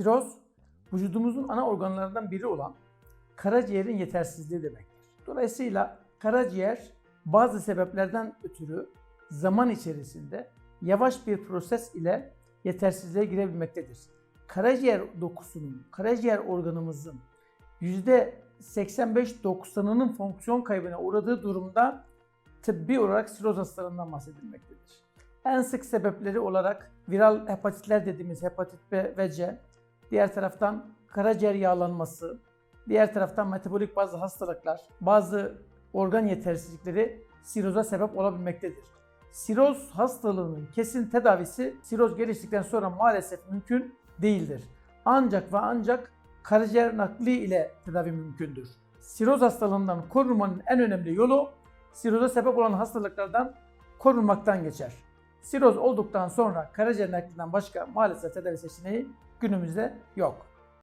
Siroz, vücudumuzun ana organlarından biri olan karaciğerin yetersizliği demektir. Dolayısıyla karaciğer bazı sebeplerden ötürü zaman içerisinde yavaş bir proses ile yetersizliğe girebilmektedir. Karaciğer dokusunun, karaciğer organımızın %85-90'ının fonksiyon kaybına uğradığı durumda tıbbi olarak siroz hastalığından bahsedilmektedir. En sık sebepleri olarak viral hepatitler dediğimiz hepatit B ve C, diğer taraftan karaciğer yağlanması, diğer taraftan metabolik bazı hastalıklar, bazı organ yetersizlikleri siroza sebep olabilmektedir. Siroz hastalığının kesin tedavisi siroz geliştikten sonra maalesef mümkün değildir. Ancak ve ancak karaciğer nakli ile tedavi mümkündür. Siroz hastalığından korunmanın en önemli yolu siroza sebep olan hastalıklardan korunmaktan geçer. Siroz olduktan sonra karaciğer naklinden başka maalesef tedavi seçeneği günümüzde yok.